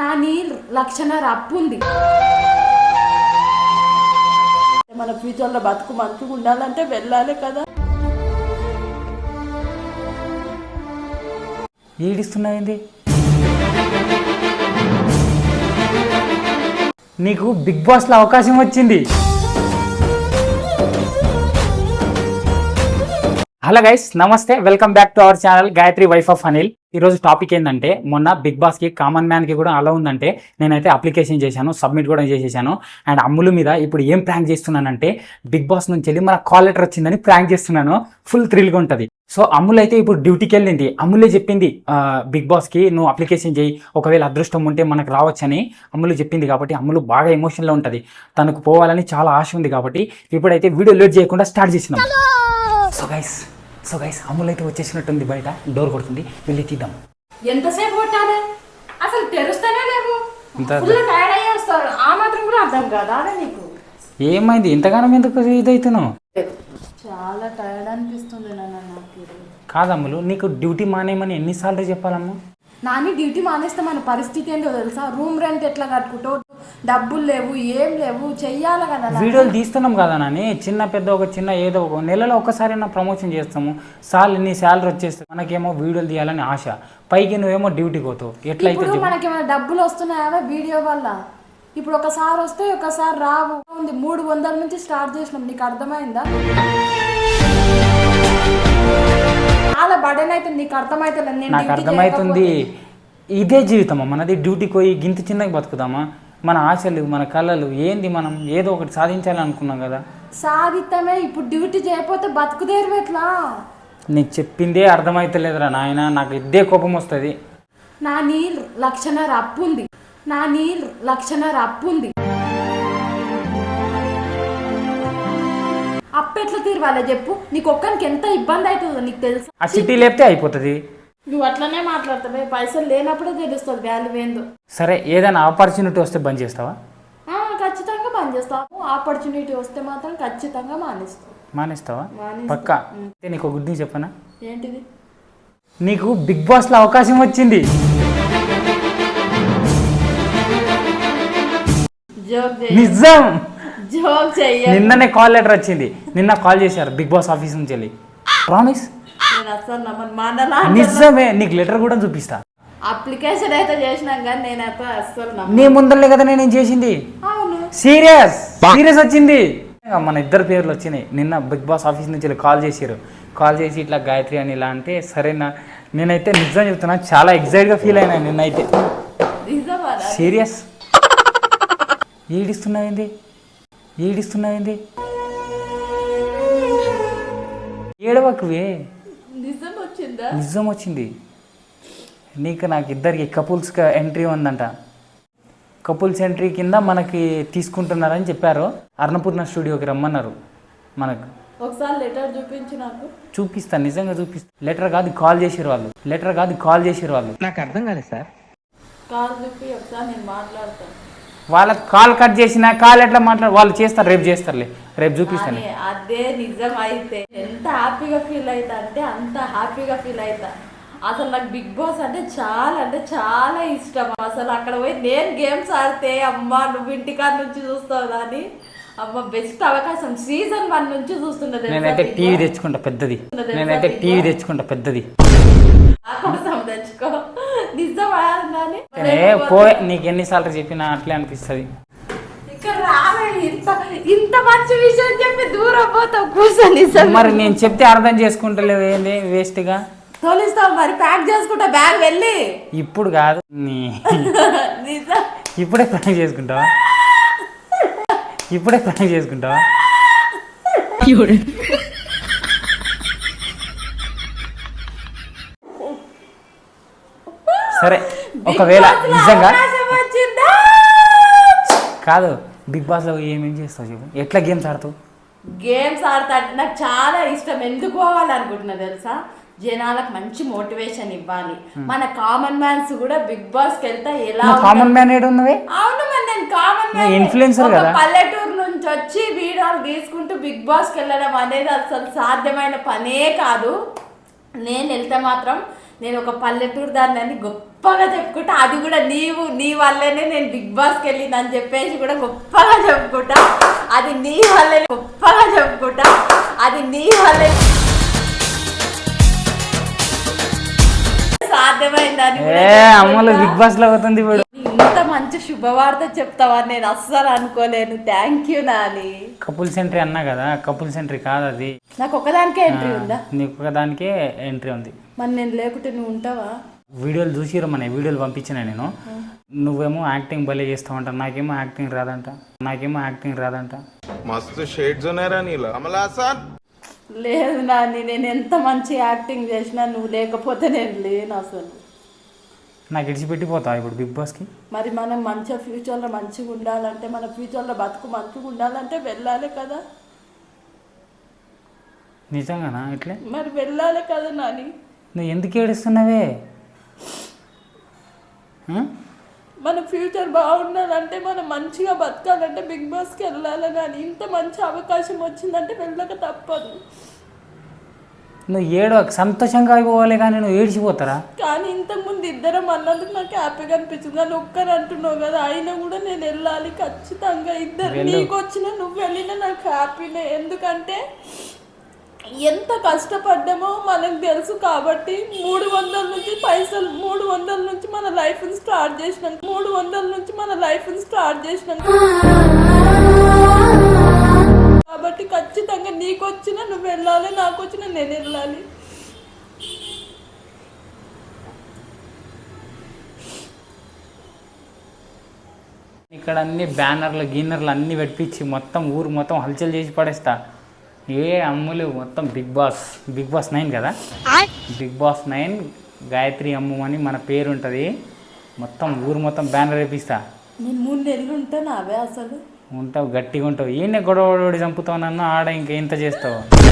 నా నీ లక్షణాలు అప్పు ఉంది మన ఫ్యూచర్లో బతుకు మంచిగా ఉండాలంటే వెళ్ళాలి కదా. ఏడిస్తున్నావేంది? నీకు బిగ్ బాస్లో అవకాశం వచ్చింది. హలో గైస్ నమస్తే. Welcome back to our channel Gayatri wife of Anil. ఈరోజు టాపిక్ ఏంటంటే మొన్న బిగ్ బాస్కి కామన్ మ్యాన్కి కూడా అలా ఉందంటే నేనైతే అప్లికేషన్ చేశాను సబ్మిట్ కూడా చేసేసాను. అండ్ అమ్ముల మీద ఇప్పుడు ఏం ప్రాంక్ చేస్తున్నానంటే బిగ్ బాస్ నుంచి వెళ్ళి మన కాల్ లెటర్ వచ్చిందని ప్రాంక్ చేస్తున్నాను. ఫుల్ థ్రిల్గా ఉంటుంది. సో అమ్ముల్ అయితే ఇప్పుడు డ్యూటీకి వెళ్ళింది. అమ్ములే చెప్పింది బిగ్ బాస్కి నువ్వు అప్లికేషన్ చేయి. ఒకవేళ అదృష్టం ఉంటే మనకు రావచ్చని అమ్ములు చెప్పింది కాబట్టి అమ్ములు బాగా ఎమోషన్లో ఉంటుంది. తనకు పోవాలని చాలా ఆశ ఉంది కాబట్టి ఇప్పుడైతే వీడియో లేట్ చేయకుండా స్టార్ట్ చేసినాం so guys so guys Ammulu అయితే వచ్చేసినట్టుంది బయట. డోర్ కొడుతుంది. వెళ్ళి తీద్దాం. ఎంతసేపు కొట్టాలి? అసలు తెరుస్తూనే లేవు. ఇంత- ఫుల్ టైర్డ్ అయ్యి వస్తారు ఆ మాత్రం కూడా అర్థం కాదా నీకు? ఏమైంది? ఇంతగానం ఎందుకు ఇదవుతున్నావు చాలా టైర్డ్ అనిపిస్తుంది నాన్న నాకు ఈరోజు. కాదమ్ములు నీకు డ్యూటీ మానేయమని ఎన్నిసార్లు చెప్పాలమ్మా? నాని డ్యూటీ మానేస్తే మన పరిస్థితి ఏంటో తెలుసా? రూమ్ రెంట్ ఎట్లా కట్టుకుంటావు? డబ్బులు లేవు ఏం లేవు చెయ్యాలి కదా. వీడియోలు తీస్తున్నాం కదా నాని చిన్న పెద్ద ఒక చిన్న ఏదో ఒక నెలలో ఒకసారి ప్రమోషన్ చేస్తాము. సార్ నీ శాలరీ వచ్చేస్తే మనకేమో వీడియోలు తీయాలని ఆశ. పైకి నువ్వేమో డ్యూటీకి పోతావు. ఎట్లయితే ఇప్పుడు చెప్పు. మనకి ఏమైనా డబ్బులు వస్తున్నాయా వీడియో వల్ల? ఇప్పుడు ఒకసారి వస్తే ఒకసారి రావు. ఉంది మూడు వందల నుంచి స్టార్ట్ చేసినాం. నీకు అర్థమైందా? చాలా బడన్ అయితే నీకు అర్థమైతే నాకు అర్థమవుతుంది. ఇదే జీవితమా? మనది డ్యూటీకి పోయి గింత చిన్నగా బతుకుదామా? మన ఆశలు మన కళలు ఏంది మనం ఏదో ఒకటి సాధించాలని అనుకున్నాం కదా? సాధితమే ఇప్పుడు డ్యూటీ చేయకపోతే బతుకుదేరు ఎట్లా? నీకు చెప్పిందే అర్థమైతలేదురా నాయన నాకు ఇదే కోపం వస్తుంది. నా నీ లక్షణాల అప్పు ఉంది నా నీ లక్షణాల అప్పు ఉంది అప్పు ఎట్లా తీరవాలో చెప్పు. నీకు ఒక్కరికి ఎంత ఇబ్బంది అవుతుందో నీకు తెలుసా? ఆ చిట్టి లేపితే అయిపోతుంది. నువ్వు అట్లనే మాట్లాడతావే. పైసలు లేనప్పుడే తెలుస్తుంది వాల్యూ ఏందో. సరే ఏదైనా ఆపర్చునిటీ వస్తే బంద్ చేస్తావా? ఆ, ఖచ్చితంగా బంద్ చేస్తావు ఆపర్చునిటీ వస్తే మాత్రం ఖచ్చితంగా మానేస్తావు మానేస్తావా? మానేస్తా. పక్కా. అయితే నీకు గుడ్ న్యూస్ చెప్పనా? ఏంటిది? నీకు బిగ్ బాస్లో అవకాశం వచ్చింది. జోక్ చేయ. నిజం. జోక్ చెయ్య నిన్ననే కాల్ లెటర్ వచ్చింది. నిన్న కాల్ చేశారు బిగ్ బాస్ ఆఫీస్ నుంచి వెళ్ళి. ప్రామిస్ నేను నమ్మను. నిజమే నీకు లెటర్ కూడా చూపిస్తా. అప్లికేషన్ అయితే చేసినాం కానీ నేనైతే అస్సలు నమ్మను. నీ ముందరలే కదా నేను చేసింది? అవును. సీరియస్ సీరియస్ వచ్చింది? మన ఇద్దరు పేర్లు వచ్చినాయి. నిన్న బిగ్ బాస్ ఆఫీస్ నుంచి వెళ్ళి కాల్ చేశారు. కాల్ చేసి ఇట్లా గాయత్రి అని ఇలా అంటే సరేనా నేనైతే నిజం చెప్తున్నా చాలా ఎగ్జైట్గా ఫీల్ అయినా నిన్నైతే. సీరియస్ ఏడిస్తున్నావేంది ఏడిస్తున్నావేంది ఏడవకువే. నిజం వచ్చిందా? నిజం వచ్చింది. నీకు నాకు ఇద్దరికి కపుల్స్గా ఎంట్రీ ఉందంట. కపుల్స్ ఎంట్రీ కింద మనకి తీసుకుంటున్నారని చెప్పారు. అన్నపూర్ణ స్టూడియోకి రమ్మన్నారు మనకు. ఒకసారి లెటర్ చూపించి నాకు. చూపిస్తా నిజంగా చూపిస్తా. లెటర్ కాదు కాల్ చేసారు వాళ్ళు. లెటర్ కాదు కాల్ చేసారు వాళ్ళు. కాల్ చూపి ఒకసారి నేను మాట్లాడతాను. వాళ్ళకి కాల్ కట్ చేసినా కాల్ ఎట్లా మాట్లాడు వాళ్ళు చేస్తారు రేపు చేస్తారులే. రేపు చూపిస్తాను. అదే నిజం అయితే ఎంత హ్యాపీగా ఫీల్ అవుతా అంటే అంత హ్యాపీగా ఫీల్ అవుతా అసలు నాకు బిగ్ బాస్ అంటే చాలా అంటే చాలా ఇష్టం. అసలు అక్కడ పోయి నేను గేమ్స్ ఆడితే అమ్మ నువ్వు ఇంటికాడ నుంచి చూస్తావు కానీ అమ్మ బెస్ట్ అవకాశం సీజన్ వన్ నుంచి చూస్తున్నా తెలుసా నేనైతే టీవీ? తెచ్చుకుంటా పెద్దది. నేనైతే టీవీ? తెచ్చుకుంటా పెద్దది. నిజమా నాని? ఏ పో నీకు ఎన్నిసార్లు చెప్పినా అట్లే అనిపిస్తుంది. ఇంత ఇంత మంచి విషయం చెప్పి దూరం పోతావు కూర్చొని మరి నేను చెప్తే అర్థం చేసుకుంటలేవు ఏంది వేస్ట్గా? తోలిస్తావు మరి ప్యాక్ చేసుకుంటా బ్యాగ్ వెళ్ళి. ఇప్పుడు కాదు నీ. ఇప్పుడే ప్లాన్ చేసుకుంటావా? ఇప్పుడే ప్లాన్ చేసుకుంటావా? సరే ఒకవేళ లో నిజంగా? కాదు బిగ్ బాస్లో ఏమేం చేస్తావు చెప్పు. ఎట్లా గేమ్స్ ఆడుతావు? గేమ్స్ ఆడతా అంటే నాకు చాలా ఇష్టం. ఎందుకు పోవాలనుకుంటున్నా తెలుసా? జనాలకు మంచి మోటివేషన్ ఇవ్వాలి. మన కామన్ మ్యాన్స్ కూడా బిగ్ బాస్కి వెళ్తే ఎలా కామన్ మ్యాన్ ఉన్నవే అవును మరి నేను కామన్ నువ్వు influencer కదా. పల్లెటూరు నుంచి వచ్చి వీడియోలు తీసుకుంటూ బిగ్ బాస్కి వెళ్ళడం అనేది అసలు సాధ్యమైన పనే కాదు. నేను వెళ్తే మాత్రం నేను ఒక పల్లెటూరు దాన్ని అని గొప్పగా చెప్పుకుంటా. అది కూడా నీవు నీ వల్లనే నేను బిగ్ బాస్కి వెళ్ళింది అని చెప్పేసి కూడా గొప్పగా చెప్పుకుంటా. అది నీ వల్లనే గొప్పగా చెప్పుకుంటా. అది నీ వల్లనే సాధ్యమైందని కూడా ఏ అమ్మలు చెప్పుకుంటా. బిగ్ బాస్ లో అవుతుంది ఇప్పుడు ఇంత మంచి శుభవార్త చెప్తావని నేను అస్సలు అనుకోలేను thank you Nani couple entry అన్నా కదా కపుల్ సెంట్రీ కాదు అది నాకు ఒకదానికే ఎంట్రీ ఉందా నీకు ఒక దానికే ఎంట్రీ ఉంది మరి నేను లేకుంటే నువ్వు ఉంటావా వీడియోలు చూసిరు మన వీడియోలు పంపించిన నేను నువ్వేమో యాక్టింగ్ భలే చేస్తావంట నాకేమో యాక్టింగ్ రాదంట నాకేమో యాక్టింగ్ రాదంట मस्त शेड्स नाही राणीला आम्हाला असा లేదు నాని నేను ఎంత మంచి యాక్టింగ్ చేసినా నువ్వు లేకపోతే నేను లేను అసలు. నాకు ఇడిచిపెట్టిపోతావు ఇప్పుడు బిగ్ బాస్కి? మరి మనం మంచిగా ఫ్యూచర్లో మంచిగా ఉండాలంటే మన ఫ్యూచర్లో బతుకు మంచిగా ఉండాలంటే వెళ్ళాలి కదా. నిజంగానా ఇట్లే? మరి వెళ్ళాలి కదా నాని. నువ్వు ఎందుకు ఏడుస్తున్నావే? మన ఫ్యూచర్ బాగుండాలంటే మనం మంచిగా బతకాలంటే బిగ్ బాస్కి వెళ్ళాలి నాని ఇంత మంచి అవకాశం వచ్చిందంటే వెళ్ళక తప్పదు. నువ్వు ఏడు సంతోషంగా అయిపోవాలి కానీ నువ్వు ఏడిచిపోతారా? కానీ ఇంతకుముందు ఇద్దరం అన్నందుకు నాకు హ్యాపీగా అనిపించింది. కానీ ఒక్కరు అంటున్నావు కదా అయినా కూడా నేను వెళ్ళాలి ఖచ్చితంగా. ఇద్దరు. నీకు వచ్చినా నువ్వు వెళ్ళినా నాకు హ్యాపీనే. ఎందుకంటే ఎంత కష్టపడ్డామో మనకు తెలుసు కాబట్టి మూడు వందల నుంచి పైసలు మూడు వందల లైఫ్ని స్టార్ట్ చేసినాం మూడు వందల నుంచి మన లైఫ్ని స్టార్ట్ చేసినాం కాబట్టి ఖచ్చితంగా నీకు వచ్చినా నువ్వు వెళ్ళాలి నాకు వచ్చినా నేను వెళ్ళాలి. ఇక్కడ అన్ని బ్యానర్లు గీనర్లు అన్ని పెట్టించి మొత్తం ఊరు మొత్తం హల్చల్ చేసి పడేస్తా. ఏ అమ్ములు మొత్తం big boss big boss nine కదా? Big boss nine Gayatri Ammu అని మన పేరు ఉంటుంది మొత్తం ఊరు మొత్తం బ్యానర్ వేపిస్తా. నేను మూడు నెలలు ఉంటాను అవే అసలు. ఉంటావు గట్టిగా ఉంటావు. ఈయన గొడవడి చంపుతావు నన్ను ఆడ ఇంకేంత చేస్తావు?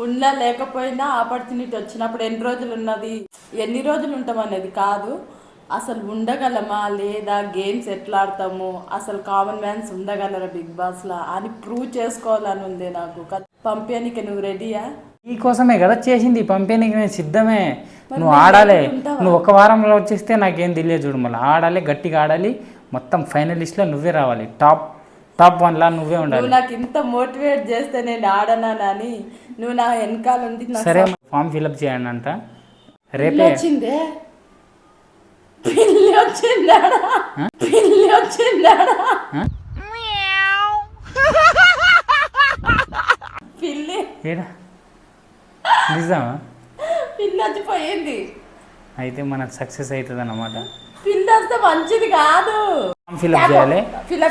ఉన్నా లేకపోయినా ఆపర్చునిటీ వచ్చినప్పుడు ఎన్ని రోజులు ఉన్నది? ఎన్ని రోజులు ఉంటాం అనేది కాదు. అసలు ఉండగలమా లేదా? గేమ్స్ ఎట్లా ఆడతాము? అసలు కామన్ మ్యాన్స్ ఉండగలరా బిగ్ బాస్లా అని ప్రూవ్ చేసుకోవాలని ఉంది నాకు. క- పంపించనీకి నువ్వు రెడీయా? నీకోసమే కదా చేసింది పంపేనికి నేను సిద్ధమే. నువ్వు ఆడాలి. నువ్వు ఒక వారంలో వచ్చేస్తే నాకేం తెలియదు చూడు మళ్ళీ. ఆడాలి గట్టిగా ఆడాలి మొత్తం ఫైనలిస్ట్లో నువ్వే రావాలి. టాప్ టాప్ వన్లా నువ్వే ఉండాలి. నాకు ఇంత మోటివేట్ చేస్తే నేను ఆడనానని నువ్వు నా వెనకాల నాకు సరే ఫామ్ ఫిల్అప్ చేయండి అంట. రేపే. వచ్చిందే? పిల్లి వచ్చిందాడా పిల్లి వచ్చిందాడా పిల్లి. ఏడా? నిజమా? పిల్లి వచ్చిపోయింది అయితే మనకు సక్సెస్ అవుతుంది అన్నమాట పిల్లి వస్తే మంచిది కాదు. ఫామ్ ఫిల్అప్ చేయాలి.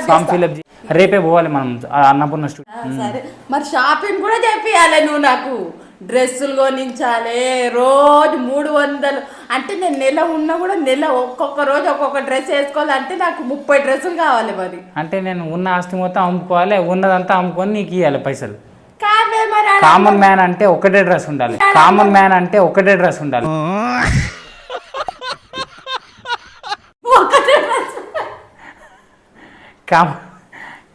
ఫామ్ ఫిల్అప్ రేపే పోవాలి మనం అన్నపూర్ణ స్టూడియో ఆ, సరే. మరి షాపింగ్ కూడా చేపియాలి నువ్వు నాకు. డ్రెస్సులు కొనించాలి. రోజు మూడు వందలు. అంటే నేను నెల ఉన్నా కూడా నెల ఒక్కొక్క రోజు ఒక్కొక్క డ్రెస్ వేసుకోవాలంటే నాకు ముప్పై డ్రెస్సులు కావాలి మరి. అంటే నేను ఉన్న ఆస్తి మొత్తం అమ్ముకోవాలి. ఉన్నదంతా అమ్ముకొని నీకు ఇవ్వాలి పైసలు. కామన్ మ్యాన్ అంటే ఒకటే డ్రెస్ ఉండాలి. కామన్ మ్యాన్ అంటే ఒకటే డ్రెస్ ఉండాలి. కామన్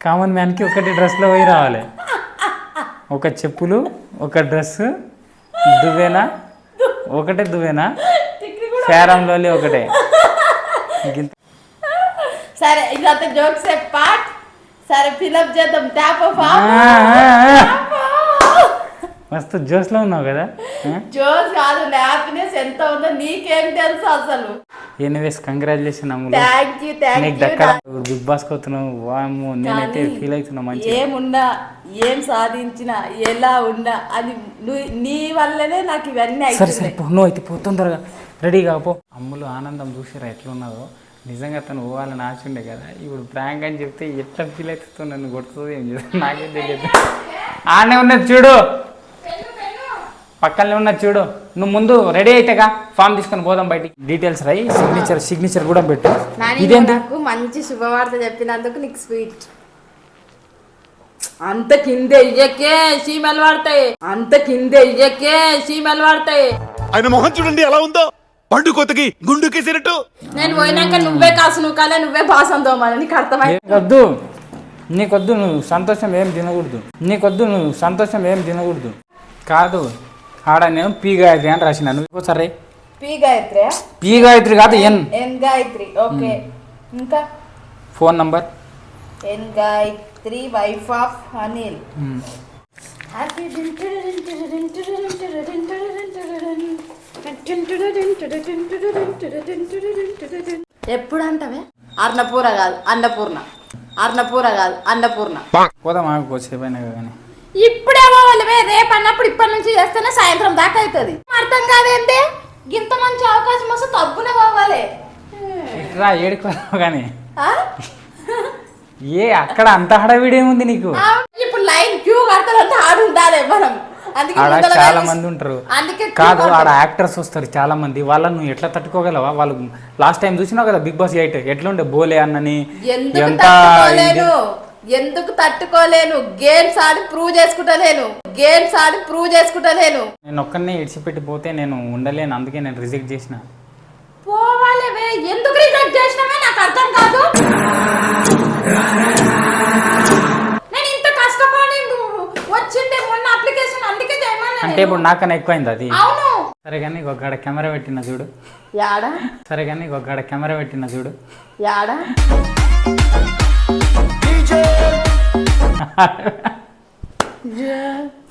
కామన్ మ్యాన్కి ఒకటి డ్రెస్లో పోయి రావాలి. ఒక చెప్పులు ఒక డ్రెస్ దువ్వేనా ఒకటే దువ్వేనా టిక్కి కూడా- ఫేరంలో ఒకటే. సరే ఇదంతా జోక్స్ పార్ట్. సరే ఫిలప్ చేద్దాం. Tap off. మస్తు జోస్లో ఉన్నావు కదా జోస్ కాదు హ్యాపీనెస్ ఎంత ఉందో నీకేం తెలుసు అసలు. Anyways congratulation Ammulu. Thank you thank నీకు బిగ్ బాస్ పోతున్నావు వాము నేనైతే ఫీల్ అవుతున్నా మంచి ఏమున్నా ఏం సాధించినా ఎలా ఉన్నా అది నువ్వు నీ వల్లనే నాకు ఇవన్నీ సరే సరే నువ్వు అయితే పో తొందరగా. రెడీగా పో. అమ్ములు ఆనందం చూసిరా ఎట్లున్నదో. నిజంగా తను పోవాలని ఆశ ఉండే కదా. ఇప్పుడు ప్రాంక్ అని చెప్తే ఎట్లా ఫీల్ అవుతుందో నన్ను కొడుతుంది ఏం చేస్తుంది నాకేం తెలియదు. ఆనే ఉన్నది చూడు. పక్కనే ఉన్నది చూడు నువ్వు ముందు రెడీ అయితేగా ఫామ్ తీసుకొని పోదాం బయటికి. డీటెయిల్స్ రాయి సిగ్నేచర్ సిగ్నేచర్ కూడా పెట్టు. ఇదేంటి? నాకు మంచి శుభవార్త చెప్పినందుకు నీకు స్వీట్ అంత కిందే ఇయ్యకే సీమలు పడతాయి అంత కిందే ఇయ్యకే సీమలు పడతాయి ఆయన మొహం చూడండి ఎలా ఉందో. పండు కొత్తకి గుండు కేసినట్టు. నేను పోయినాక నువ్వే కాసు నువ్వు కాలే నువ్వే బాసం తోమాలి నీకు అర్థమై నీకొద్దు నీకొద్దు నువ్వు సంతోషం ఏం తినకూడదు. నీకొద్దు నువ్వు సంతోషం ఏం తినకూడదు. కాదు ఆడ నేను పీ గాయత్రి అని రాసిన నువ్వు సరే పి గాయత్రి పి గాయత్రి కాదు ఎన్. N Gayatri okay. ఇంకా? Phone number. N Gayatri wife of Anil. ఎప్పుడు అంటవే అన్నపూర కాదు అన్నపూర్ణ. అన్నపూర కాదు అన్నపూర్ణ. పోదాం ఆగు కొద్దిసేపు అయినా కానీ. ఇప్పుడే పోవాలివే రేపు అన్నప్పుడు ఇప్పటి నుంచి చేస్తేనే సాయంత్రం దాకా అవుతుంది. అర్థం కాదేంటి? ఇంత మంచి అవకాశం వస్తే తప్పునే పోవాలి. రా ఏడుకోదాం కానీ? ఏ అక్కడ అంత హడావిడి ఏముంది నీకు? ఇప్పుడు లైన్ క్యూ కడతారంటే ఆడు ఉండాలి మనం ఆడ చాలా మంది ఉంటారు. కాదు ఆడ. యాక్టర్స్ వస్తారు చాలా మంది. వాళ్ళని నువ్వు ఎట్లా తట్టుకోగలవా? వాళ్ళు లాస్ట్ టైం చూసినావు కదా బిగ్ బాస్ ఎయిట్ ఎట్లుండే బోలే అన్నని? ఎంత ఎందుకు తట్టుకోలేను? గేమ్స్ ఆడి ప్రూవ్ చేసుకుంటలేను. గేమ్స్ ఆడి ప్రూవ్ చేసుకుంటలేను. నేను ఒక్కనే ఇడిచిపెట్టి పోతే నేను ఉండలేను. అందుకే నేను రిజెక్ట్ చేసిన. పోవాలివే ఎందుకు రిజెక్ట్ చేసినావే నాకు అర్థం కాదు. నేను ఇంత కష్టపడి వచ్చిండే మొన్న అప్లికేషన్ అందుకే చేయమన్నా అంటే. ఇప్పుడు నాకన్నా ఎక్కువైంది అది. అవును. సరే కానీ ఒక గడ కెమెరా పెట్టిన చూడు. యాడా? సరే కానీ ఒక గడ కెమెరా పెట్టిన చూడు. యాడా?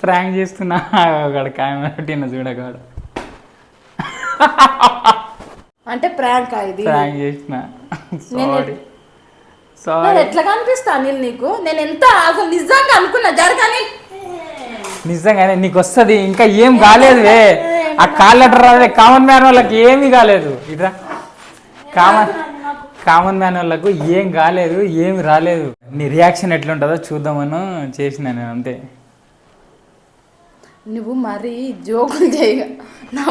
ప్రాంక్ చేస్తున్నా. ఒక కెమెరా పెట్టిన చూడగాడు అంటే ప్రాంక్ ఇది? ప్రాంక్ చేసిన సారీ సారీ ఎట్లా కనిపిస్తా అనిల్ నీకు? నేను ఎంత అసలు నిజంగా అనుకున్నా జరగని నిజంగానే నీకు వస్తుంది. ఇంకా ఏం కాలేదు వే. ఆ కాళ్ళటర్ రాదే కామన్ మ్యాన్ వాళ్ళకి ఏమీ కాలేదు. ఇట్రా. కామన్ కామన్ మ్యాన్ వాళ్ళకు ఏం కాలేదు ఏమి రాలేదు. నీ రియాక్షన్ ఎట్లుంటుందో చూద్దామని చేసిన నేను అంతే. నువ్వు మరీ జోకులు చేయగా నా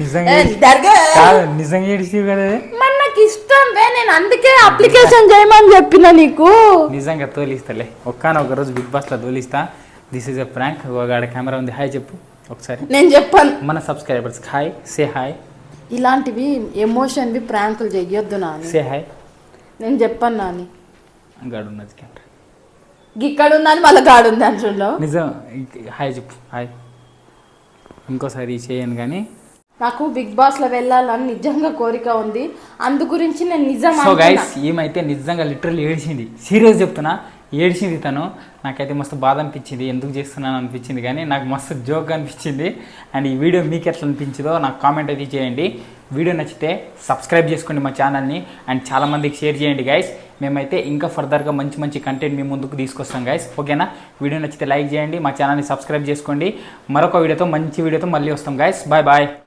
నిజంగా ఏ, కాదు నిజంగా ఏడిసి కదా ఇది? మరి నాకు ఇష్టం వే నేను అందుకే అప్లికేషన్ చేయమని చెప్పిన నీకు. నిజంగా తోలిస్తాలే. ఒక్కనొక రోజు బిగ్ బాస్లో తోలిస్తా. దిస్ ఈజ్ ఎ ప్రాంక్ ఒక కెమెరా ఉంది. హాయ్ చెప్పు. ఒకసారి. నేను చెప్పాను. మన సబ్స్క్రైబర్స్ హాయ్ సే హాయ్ ఇలాంటివి ఎమోషన్వి ప్రాంకులు చెయ్యొద్దు నాని. సే హాయ్ నేను చెప్పాను నాని. గాడు ఉన్నది కెమెరా ఇక్కడ ఉందని మళ్ళీ గాడుంది అంటున్నావు నిజం. హాయ్ చెప్పు. హాయ్ ఇంకోసారి చేయను కానీ నాకు బిగ్ బాస్లో వెళ్ళాలని నిజంగా కోరిక ఉంది. అందు గురించి నేను నిజం సో అనుకున్నా. గైస్ ఏమైతే నిజంగా లిటరల్లీ ఏడిచింది సీరియస్ చెప్తున్నా. ఏడిచింది తను. నాకైతే మస్తు బాధ అనిపించింది. ఎందుకు చేస్తున్నాను అనిపించింది కానీ నాకు మస్తు జోక్ అనిపించింది. అండ్ ఈ వీడియో మీకు ఎట్లా అనిపించిందో నాకు కామెంట్ అయితే చేయండి. వీడియో నచ్చితే సబ్స్క్రైబ్ చేసుకోండి మా ఛానల్ని అండ్ చాలామందికి షేర్ చేయండి గైస్ మేమైతే ఇంకా ఫర్దర్గా మంచి మంచి కంటెంట్ మీ ముందుకు తీసుకొస్తాం గైస్ ఓకేనా వీడియో నచ్చితే లైక్ చేయండి. మా ఛానల్ని సబ్స్క్రైబ్ చేసుకోండి. మరొక వీడియోతో మంచి వీడియోతో మళ్ళీ వస్తాం గైస్ బాయ్ బాయ్